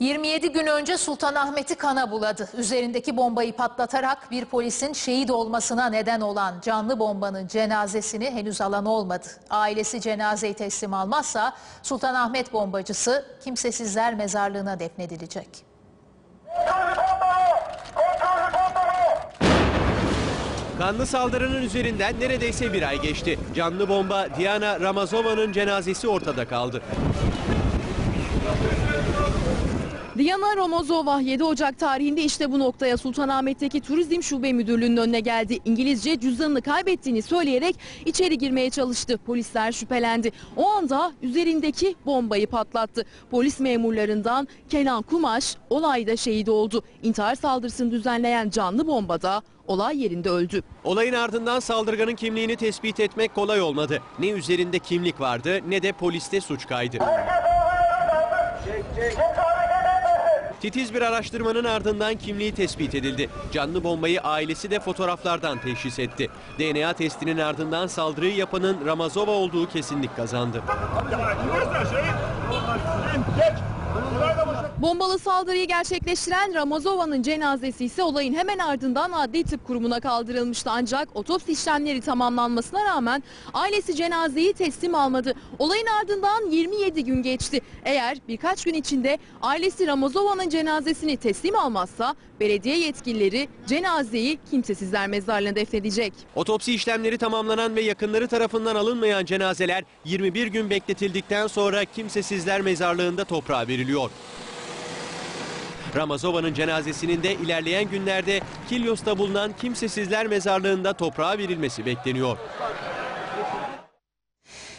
27 gün önce Sultanahmet'i kana buladı. Üzerindeki bombayı patlatarak bir polisin şehit olmasına neden olan canlı bombanın cenazesini henüz alan olmadı. Ailesi cenazeyi teslim almazsa Sultanahmet bombacısı kimsesizler mezarlığına defnedilecek. Kanlı saldırının üzerinden neredeyse bir ay geçti. Canlı bomba Diana Ramazova'nın cenazesi ortada kaldı. Diana Romozova 7 Ocak tarihinde işte bu noktaya Sultanahmet'teki Turizm Şube Müdürlüğü'nün önüne geldi. İngilizce cüzdanını kaybettiğini söyleyerek içeri girmeye çalıştı. Polisler şüphelendi. O anda üzerindeki bombayı patlattı. Polis memurlarından Kenan Kumaş olayda şehit oldu. İntihar saldırısını düzenleyen canlı bombada olay yerinde öldü. Olayın ardından saldırganın kimliğini tespit etmek kolay olmadı. Ne üzerinde kimlik vardı ne de poliste suç kaydı. Titiz bir araştırmanın ardından kimliği tespit edildi. Canlı bombayı ailesi de fotoğraflardan teşhis etti. DNA testinin ardından saldırıyı yapanın Ramazova olduğu kesinlik kazandı. Bombalı saldırıyı gerçekleştiren Ramazova'nın cenazesi ise olayın hemen ardından adli tıp kurumuna kaldırılmıştı. Ancak otopsi işlemleri tamamlanmasına rağmen ailesi cenazeyi teslim almadı. Olayın ardından 27 gün geçti. Eğer birkaç gün içinde ailesi Ramazova'nın cenazesini teslim almazsa belediye yetkilileri cenazeyi kimsesizler mezarlığına defnedecek. Otopsi işlemleri tamamlanan ve yakınları tarafından alınmayan cenazeler 21 gün bekletildikten sonra kimsesizler mezarlığında toprağa veriliyor. Ramazova'nın cenazesinin de ilerleyen günlerde Kilyos'ta bulunan kimsesizler mezarlığında toprağa verilmesi bekleniyor.